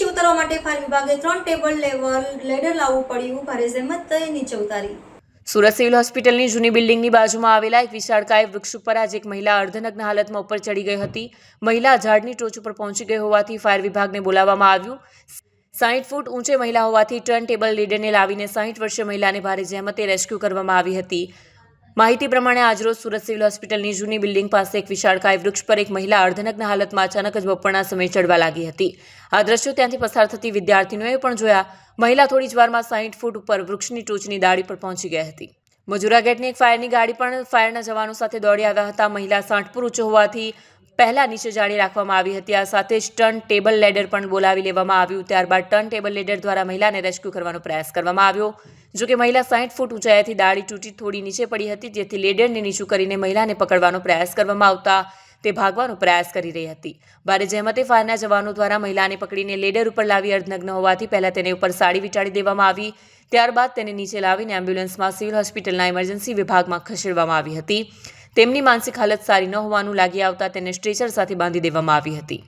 નીચે ઉતારવા માટે ફાયર વિભાગે ત્રણ ટેબલ લેવલ લેડર લાવવું પડ્યું. ભારે જહેમત નીચે ઉતારી. સુરત સિવિલ હોસ્પિટલની જૂની બિલ્ડિંગની બાજુમાં આવેલા એક વિશાળકાય વૃક્ષ ઉપર આજે એક મહિલા અર્ધનગ્ન હાલતમાં ઉપર ચડી ગઈ હતી. મહિલા ઝાડની ટોચ ઉપર પહોંચી ગઈ હોવાથી ફાયર વિભાગને બોલાવવામાં આવ્યું. સાહીઠ ફૂટ ઊંચે મહિલા હોવાથી ટર્ન ટેબલ લીડરને લાવીને સાહીઠ વર્ષીય મહિલાને ભારે જહેમતે રેસ્ક્યુ કરવામાં આવી હતી. માહિતી પ્રમાણે આજરોજ સુરત સિવિલ હોસ્પિટલની જૂની બિલ્ડિંગ પાસે એક વિશાળકાય વૃક્ષ પર એક મહિલા અર્ધનગ્ન હાલતમાં અચાનક જ બપોરના સમયે ચડવા લાગી હતી. આ દ્રશ્યો ત્યાંથી પસાર થતી વિદ્યાર્થીનીઓએ પણ જોયા, મહિલા થોડી જ વારમાં સાહીઠ ફૂટ ઉપર વૃક્ષની ટોચની દાડી પર પહોંચી ગઈ હતી. મજુરા ગેટની એક ફાયરની ગાડી પણ ફાયરના જવાનો સાથે દોડી આવ્યા હતા. મહિલા સાઠ ફૂટ ઊંચો હોવાથી પહેલા નીચે જાળી રાખવામાં આવી હતી. આ સાથે જ ટર્ન ટેબલ લેડર પણ બોલાવી લેવામાં આવ્યું. ત્યારબાદ ટર્ન ટેબલ લેડર દ્વારા મહિલાને રેસ્ક્યુ કરવાનો પ્રયાસ કરવામાં આવ્યો. જો કે મહિલા સાઠ ફૂટ ઊંચાઈથી દાળી તૂટી થોડી નીચે પડી હતી, જેથી લેડરને નીચું કરીને મહિલાને પકડવાનો પ્રયાસ કરવામાં આવતા તે ભાગવાનો પ્રયાસ કરી રહી હતી. ભારે જહેમતે ફાયરના જવાનો દ્વારા મહિલાને પકડીને લેડર ઉપર લાવી અર્ધનગ્ન હોવાથી પહેલા તેને ઉપર સાડી વીંટાળી દેવામાં આવી. ત્યારબાદ તેને નીચે લાવીને એમ્બ્યુલન્સમાં સિવિલ હોસ્પિટલના ઇમરજન્સી વિભાગમાં ખસેડવામાં આવી હતી. તેમની માનસિક હાલત સારી ન હોવાનું લાગી આવતા તેને સ્ટ્રેચર સાથે બાંધી દેવામાં આવી હતી.